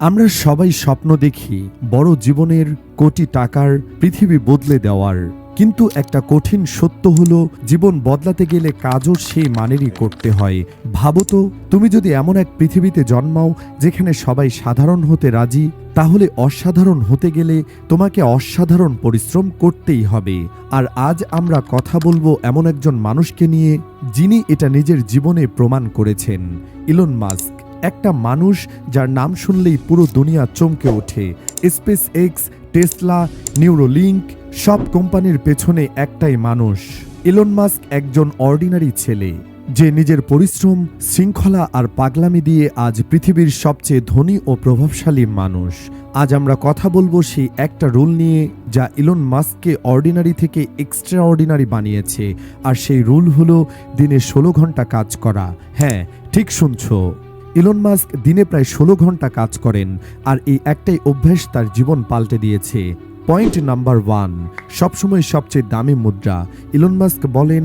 আমরা সবাই স্বপ্ন দেখি বড় জীবনের কোটি টাকার পৃথিবী বদলে দেওয়ার। কিন্তু একটা কঠিন সত্য হলো, জীবন বদলাতে গেলে কাজও সেই মানেরই করতে হয়। ভাবো তো, তুমি যদি এমন এক পৃথিবীতে জন্মাও যেখানে সবাই সাধারণ হতে রাজি, তাহলে অসাধারণ হতে গেলে তোমাকে অসাধারণ পরিশ্রম করতেই হবে। আর আজ আমরা কথা বলব এমন একজন মানুষকে নিয়ে, যিনি এটা নিজের জীবনে প্রমাণ করেছেন, ইলন মাস্ক। একটা মানুষ যার নাম শুনলেই পুরো দুনিয়া চমকে ওঠে। স্পেস এক্স টেসলা নিউরোলিঙ্ক সব কোম্পানির পেছনে একটাই মানুষ। ইলন মাস্ক একজন অর্ডিনারি ছেলে। যে নিজের পরিশ্রম, শৃঙ্খলা আর পাগলামি দিয়ে আজ পৃথিবীর সবচেয়ে ধনী ও প্রভাবশালী মানুষ। আজ আমরা কথা বলব সেই একটা রুল নিয়ে যা ইলন মাস্ককে অর্ডিনারি থেকে এক্সট্রা অর্ডিনারি বানিয়েছে। আর সেই রুল হলো দিনে ষোলো ঘণ্টা কাজ করা। হ্যাঁ ঠিক শুনছো। ইলন মাস্ক দিনে প্রায় ষোলো ঘণ্টা কাজ করেন আর এই একটাই অভ্যেস তার জীবন পাল্টে দিয়েছে পয়েন্ট নাম্বার ওয়ান সবসময় সবচেয়ে দামি মুদ্রা ইলন মাস্ক বলেন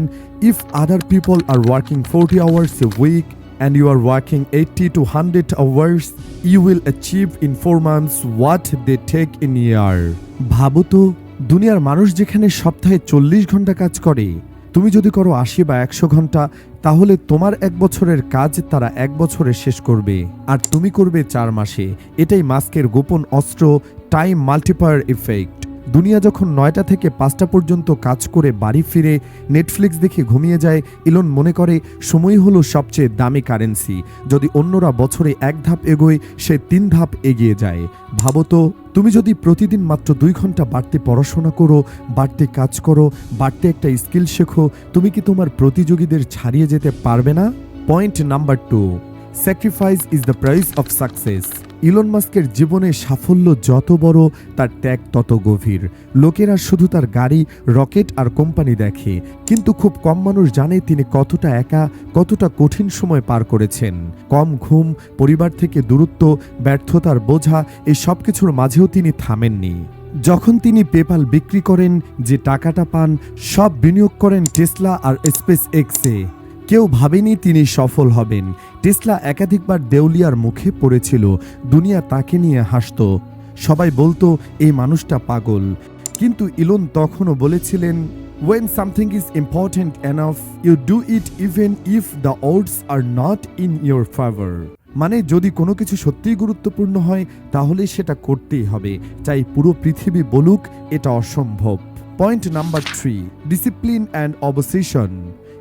if other people are working forty hours a week and you are working 80 to 100 hours, you will achieve in 4 months what they take in a year. ভাবো তো দুনিয়ার মানুষ যেখানে সপ্তাহে চল্লিশ ঘণ্টা কাজ করে তুমি যদি করো আশি বা একশো ঘণ্টা, তাহলে তোমার এক বছরের কাজ তারা এক বছরে শেষ করবে। আর তুমি করবে চার মাসে। এটাই মাস্কের গোপন অস্ত্র টাইম মাল্টিপায়ার ইফেক্ট দুনিয়া যখন নয়টা থেকে পাঁচটা পর্যন্ত কাজ করে বাড়ি ফিরে নেটফ্লিক্স দেখে ঘুমিয়ে যায়, ইলন মনে করে সময় হলো সবচেয়ে দামি কারেন্সি যদি অন্যরা বছরে এক ধাপ এগোয়, সে তিন ধাপ এগিয়ে যায়। ভাবো তো, তুমি যদি প্রতিদিন মাত্র দুই ঘণ্টা বাড়তি পড়াশোনা করো, বাড়তি কাজ করো, বাড়তি একটা স্কিল শেখো, তুমি কি তোমার প্রতিযোগীদের ছাড়িয়ে যেতে পারবে না? Point number two sacrifice is the price of success Elon মাস্কের জীবনে সাফল্য যত বড়, তার ত্যাগ তত গভীর। লোকেরা শুধু তার গাড়ি, রকেট আর কোম্পানি দেখে, কিন্তু খুব কম মানুষ জানে তিনি কতটা একা, কতটা কঠিন সময় পার করেছেন। কম ঘুম, পরিবার থেকে দূরত্ব, ব্যর্থতার বোঝা, এই সব কিছুর মাঝেও তিনি থামেননি। যখন তিনি পেপাল বিক্রি করেন, যে টাকাটা পান, সব বিনিয়োগ করেন টেসলা আর স্পেস এক্সে কেউ ভাবেনি তিনি সফল হবেন। টেসলা একাধিকবার দেউলিয়ার মুখে পড়েছিল। দুনিয়া তাকে নিয়ে হাসত। সবাই বলতো এই মানুষটা পাগল। কিন্তু ইলন তখনও বলেছিলেন When something is important enough, you do it even if the odds are not in your favor. মানে যদি কোনো কিছু সত্যিই গুরুত্বপূর্ণ হয় তাহলে সেটা করতেই হবে। চাই পুরো পৃথিবী বলুক এটা অসম্ভব। Point number three discipline and obsession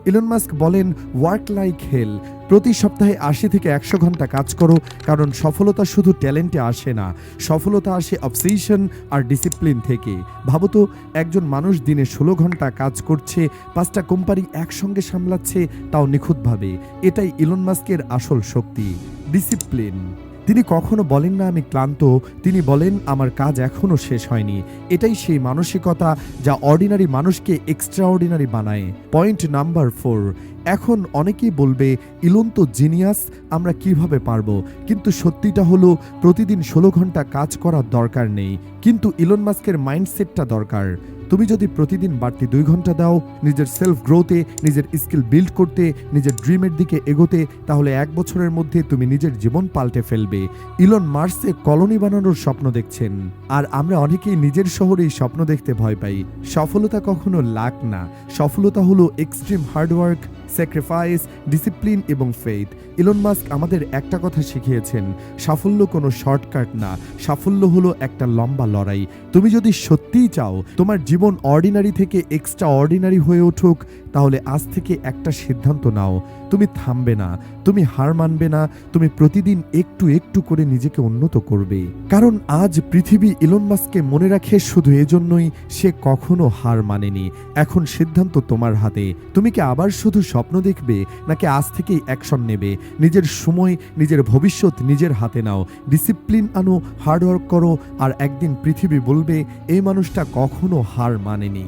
Elon Musk বলেন ওয়ার্ক লাইক হেল প্রতি সপ্তাহে আশি থেকে একশো ঘণ্টা কাজ করো, কারণ সফলতা শুধু ট্যালেন্টে আসে না। সফলতা আসে অবসেশন আর ডিসিপ্লিন থেকে। ভাবো তো, একজন মানুষ দিনে ষোলো ঘণ্টা কাজ করছে, পাঁচটা কোম্পানি একসঙ্গে সামলাচ্ছে, তাও নিখুঁতভাবে। এটাই ইলন মাস্কের আসল শক্তি ডিসিপ্লিন তিনি কখনো বলেন না, আমি ক্লান্ত। তিনি বলেন, আমার কাজ এখনও শেষ হয়নি। এটাই সেই মানসিকতা যা অর্ডিনারি মানুষকে এক্সট্রা অর্ডিনারি বানায়। পয়েন্ট নাম্বার ফোর এখন অনেকেই বলবে, ইলন তো জিনিয়াস, আমরা কীভাবে পারব? কিন্তু সত্যিটা হলো, প্রতিদিন ষোলো ঘণ্টা কাজ করার দরকার নেই। কিন্তু ইলন মাস্কের মাইন্ডসেটটা দরকার। তুমি যদি প্রতিদিন বাড়তি দুই ঘণ্টা দাও, নিজের সেলফ গ্রোথে নিজের স্কিল বিল্ড করতে, নিজের ড্রিমের দিকে এগোতে, তাহলে এক বছরের মধ্যে তুমি নিজের জীবন পাল্টে ফেলবে। ইলন মার্সে কলোনি বানানোর স্বপ্ন দেখছেন। আর আমরা অনেকেই নিজের শহরেই স্বপ্ন দেখতে ভয় পাই। সফলতা কখনো লাক না। সফলতা হলো extreme hard work sacrifice discipline এবং ফেথ ইলন মাস্ক আমাদের একটা কথা শিখিয়েছেন, সাফল্য কোনো শর্টকাট না, সাফল্য হলো একটা লম্বা লড়াই। তুমি যদি সত্যিই চাও তোমার জীবন অর্ডিনারি থেকে এক্সট্রা অর্ডিনারি হয়ে উঠুক, তাহলে আজ থেকে একটা সিদ্ধান্ত নাও। তুমি থামবে না, তুমি হার মানবে না, তুমি প্রতিদিন একটু একটু করে নিজেকে উন্নত করবে। কারণ আজ পৃথিবী ইলন মাস্ককে মনে রাখে শুধু এজন্যই সে কখনো হার মানেনি। এখন সিদ্ধান্ত তোমার হাতে। তুমি কি আবার শুধু স্বপ্ন দেখবে, নাকি আজ থেকেই অ্যাকশন নেবে? নিজের সময়, নিজের ভবিষ্যৎ নিজের হাতে নাও। ডিসিপ্লিন আনো হার্ডওয়ার্ক করো, আর একদিন পৃথিবী বলবে, এই মানুষটা কখনো হার মানেনি।